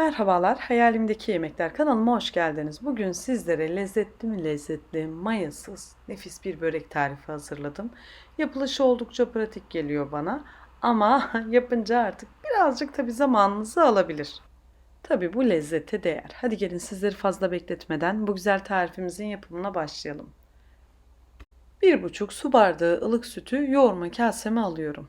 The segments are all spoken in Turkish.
Merhabalar, Hayalimdeki Yemekler kanalıma hoş geldiniz. Bugün sizlere lezzetli mi lezzetli, mayasız, nefis bir börek tarifi hazırladım. Yapılışı oldukça pratik geliyor bana ama yapınca artık birazcık tabi zamanınızı alabilir. Tabi bu lezzete değer. Hadi gelin sizleri fazla bekletmeden bu güzel tarifimizin yapımına başlayalım. Bir buçuk su bardağı ılık sütü yoğurma kaseme alıyorum.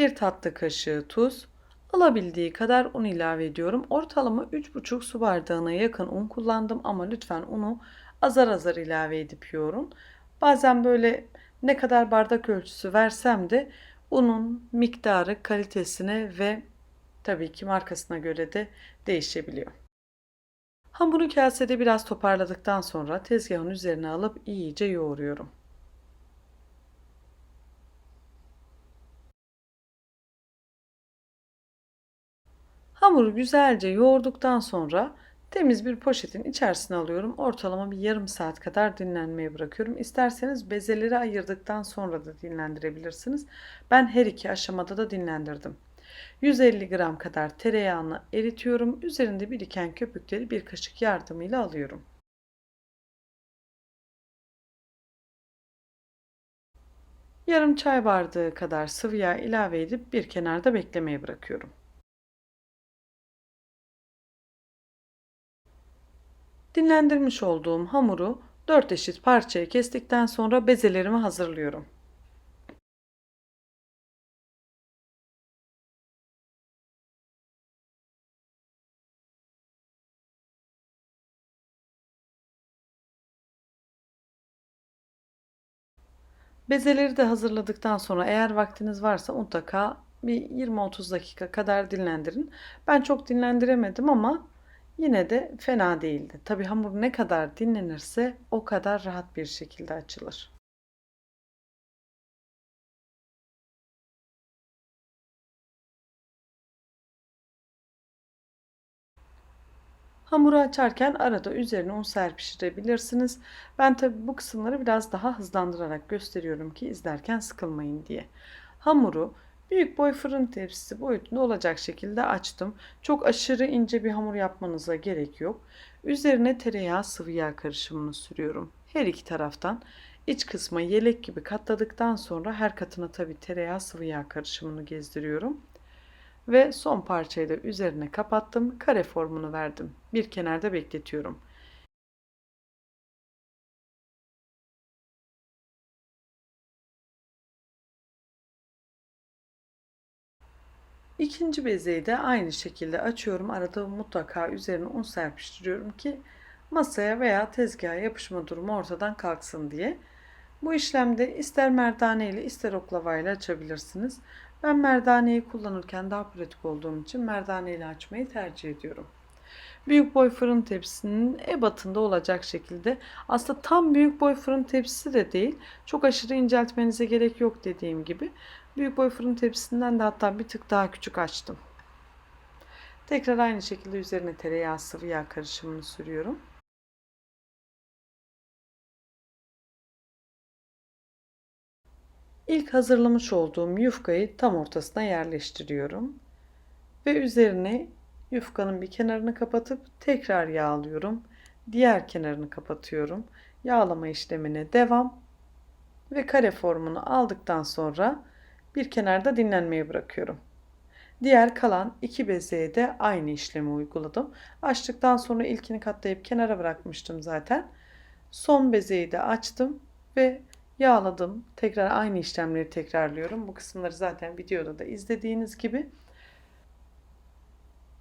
1 tatlı kaşığı tuz, alabildiği kadar un ilave ediyorum. Ortalama 3,5 su bardağına yakın un kullandım ama lütfen unu azar azar ilave edip yoğurun. Bazen böyle ne kadar bardak ölçüsü versem de unun miktarı kalitesine ve tabii ki markasına göre de değişebiliyor. Hamuru kasede biraz toparladıktan sonra tezgahın üzerine alıp iyice yoğuruyorum. Hamuru güzelce yoğurduktan sonra temiz bir poşetin içerisine alıyorum. Ortalama bir yarım saat kadar dinlenmeye bırakıyorum. İsterseniz bezeleri ayırdıktan sonra da dinlendirebilirsiniz. Ben her iki aşamada da dinlendirdim. 150 gram kadar tereyağını eritiyorum. Üzerinde biriken köpükleri bir kaşık yardımıyla alıyorum. Yarım çay bardağı kadar sıvı yağ ilave edip bir kenarda beklemeye bırakıyorum. Dinlendirmiş olduğum hamuru 4 eşit parçaya kestikten sonra bezelerimi hazırlıyorum. Bezeleri de hazırladıktan sonra eğer vaktiniz varsa mutlaka bir 20-30 dakika kadar dinlendirin. Ben çok dinlendiremedim ama Yine de fena değildi. Tabi hamur ne kadar dinlenirse o kadar rahat bir şekilde açılır. Hamuru açarken arada üzerine un serpiştirebilirsiniz. Ben tabi bu kısımları biraz daha hızlandırarak gösteriyorum ki izlerken sıkılmayın diye. Hamuru Büyük boy fırın tepsisi boyutunda olacak şekilde açtım. Çok aşırı ince bir hamur yapmanıza gerek yok. Üzerine tereyağı sıvı yağ karışımını sürüyorum. Her iki taraftan iç kısma yelek gibi katladıktan sonra her katına tabi tereyağı sıvı yağ karışımını gezdiriyorum. Ve son parçayı da üzerine kapattım. Kare formunu verdim. Bir kenarda bekletiyorum. İkinci bezeyi de aynı şekilde açıyorum. Arada mutlaka üzerine un serpiştiriyorum ki masaya veya tezgaha yapışma durumu ortadan kalksın diye. Bu işlemde ister merdane ile ister oklava ile açabilirsiniz. Ben merdaneyi kullanırken daha pratik olduğum için merdane ile açmayı tercih ediyorum. Büyük boy fırın tepsisinin ebatında olacak şekilde aslında tam büyük boy fırın tepsisi de değil. Çok aşırı inceltmenize gerek yok dediğim gibi. Büyük boy fırın tepsisinden de hatta bir tık daha küçük açtım. Tekrar aynı şekilde üzerine tereyağı sıvı yağ karışımını sürüyorum. İlk hazırlamış olduğum yufkayı tam ortasına yerleştiriyorum. Ve üzerine yufkanın bir kenarını kapatıp tekrar yağlıyorum. Diğer kenarını kapatıyorum. Yağlama işlemine devam. Ve kare formunu aldıktan sonra bir kenarda dinlenmeye bırakıyorum. Diğer kalan iki bezeye de aynı işlemi uyguladım. Açtıktan sonra ilkini katlayıp kenara bırakmıştım zaten. Son bezeyi de açtım ve yağladım. Tekrar aynı işlemleri tekrarlıyorum. Bu kısımları zaten videoda da izlediğiniz gibi.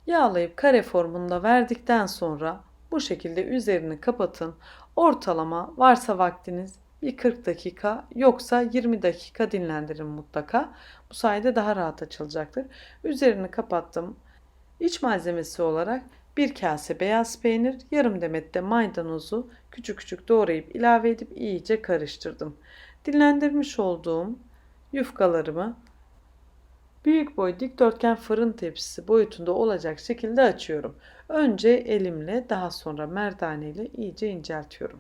Yağlayıp kare formunda verdikten sonra bu şekilde üzerini kapatın. Ortalama varsa vaktiniz bir 40 dakika yoksa 20 dakika dinlendirin mutlaka. Bu sayede daha rahat açılacaktır. Üzerini kapattım. İç malzemesi olarak bir kase beyaz peynir, yarım demet de maydanozu küçük küçük doğrayıp ilave edip iyice karıştırdım. Dinlendirmiş olduğum yufkalarımı büyük boy dikdörtgen fırın tepsisi boyutunda olacak şekilde açıyorum. Önce elimle daha sonra merdane ile iyice inceltiyorum.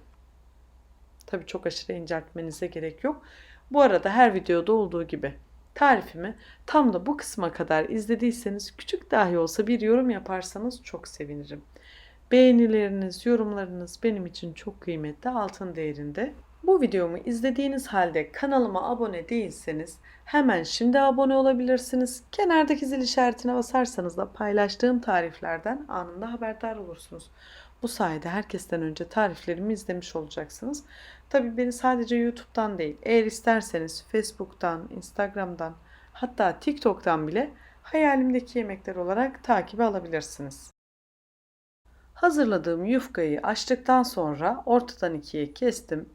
Tabi çok aşırı inceltmenize gerek yok. Bu arada her videoda olduğu gibi Tarifimi tam da bu kısma kadar izlediyseniz küçük dahi olsa bir yorum yaparsanız çok sevinirim. Beğenileriniz, yorumlarınız benim için çok kıymetli, altın değerinde. Bu videomu izlediğiniz halde kanalıma abone değilseniz hemen şimdi abone olabilirsiniz. Kenardaki zil işaretine basarsanız da paylaştığım tariflerden anında haberdar olursunuz. Bu sayede herkesten önce tariflerimi izlemiş olacaksınız. Tabii beni sadece YouTube'dan değil, eğer isterseniz Facebook'tan, Instagram'dan, hatta TikTok'tan bile hayalimdeki yemekler olarak takibi alabilirsiniz. Hazırladığım yufkayı açtıktan sonra ortadan ikiye kestim.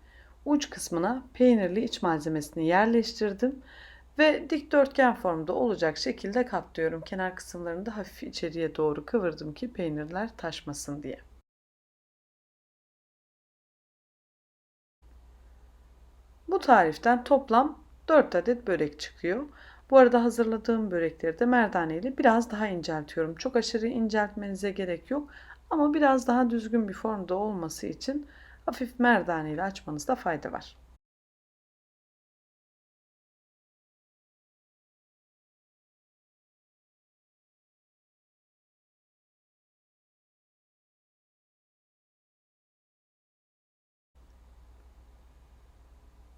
Uç kısmına peynirli iç malzemesini yerleştirdim ve dikdörtgen formda olacak şekilde katlıyorum. Kenar kısımlarını da hafif içeriye doğru kıvırdım ki peynirler taşmasın diye. Bu tariften toplam 4 adet börek çıkıyor. Bu arada hazırladığım börekleri de merdane ile biraz daha inceltiyorum. Çok aşırı inceltmenize gerek yok. Ama biraz daha düzgün bir formda olması için hafif merdane ile açmanızda fayda var.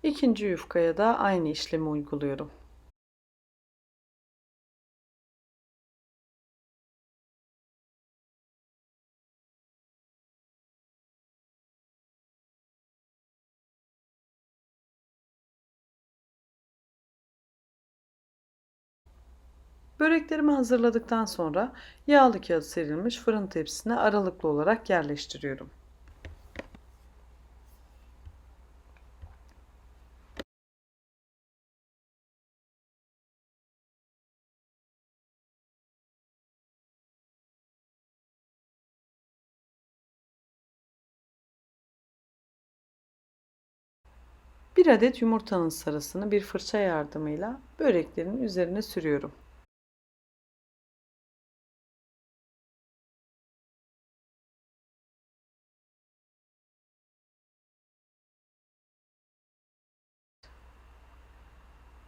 İkinci yufkaya da aynı işlemi uyguluyorum. Böreklerimi hazırladıktan sonra yağlı kağıt serilmiş fırın tepsisine aralıklı olarak yerleştiriyorum. Bir adet yumurtanın sarısını bir fırça yardımıyla böreklerin üzerine sürüyorum.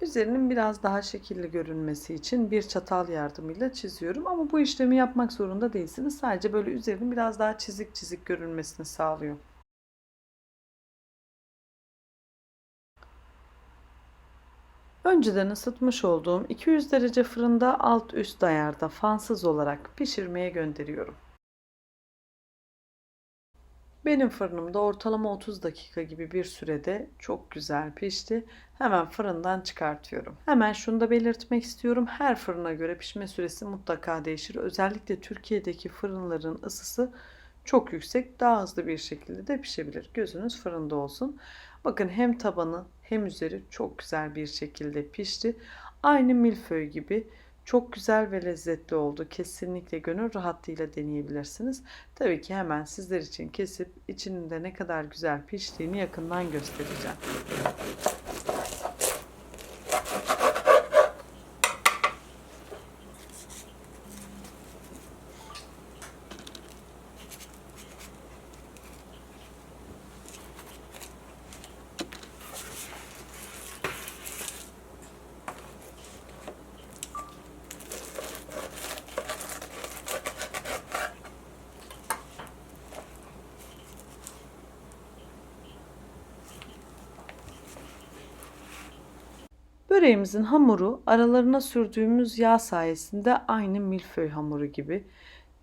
Üzerinin biraz daha şekilli görünmesi için bir çatal yardımıyla çiziyorum. Ama bu işlemi yapmak zorunda değilsiniz. Sadece böyle üzerinin biraz daha çizik çizik görünmesini sağlıyor. Önceden ısıtmış olduğum 200 derece fırında alt üst ayarda fansız olarak pişirmeye gönderiyorum. Benim fırınımda ortalama 30 dakika gibi bir sürede çok güzel pişti. Hemen fırından çıkartıyorum. Hemen şunu da belirtmek istiyorum. Her fırına göre pişme süresi mutlaka değişir. Özellikle Türkiye'deki fırınların ısısı çok yüksek. Daha hızlı bir şekilde de pişebilir. Gözünüz fırında olsun. Bakın hem tabanı hem üzeri çok güzel bir şekilde pişti. Aynı milföy gibi çok güzel ve lezzetli oldu. Kesinlikle gönül rahatlığıyla deneyebilirsiniz. Tabii ki hemen sizler için kesip içinin de ne kadar güzel piştiğini yakından göstereceğim. Böreğimizin hamuru aralarına sürdüğümüz yağ sayesinde aynı milföy hamuru gibi.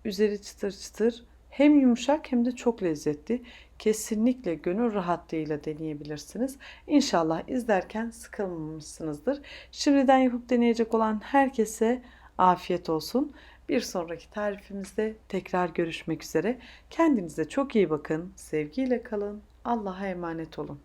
Üzeri çıtır çıtır hem yumuşak hem de çok lezzetli. Kesinlikle gönül rahatlığıyla deneyebilirsiniz. İnşallah izlerken sıkılmamışsınızdır. Şimdiden yapıp deneyecek olan herkese afiyet olsun. Bir sonraki tarifimizde tekrar görüşmek üzere. Kendinize çok iyi bakın. Sevgiyle kalın. Allah'a emanet olun.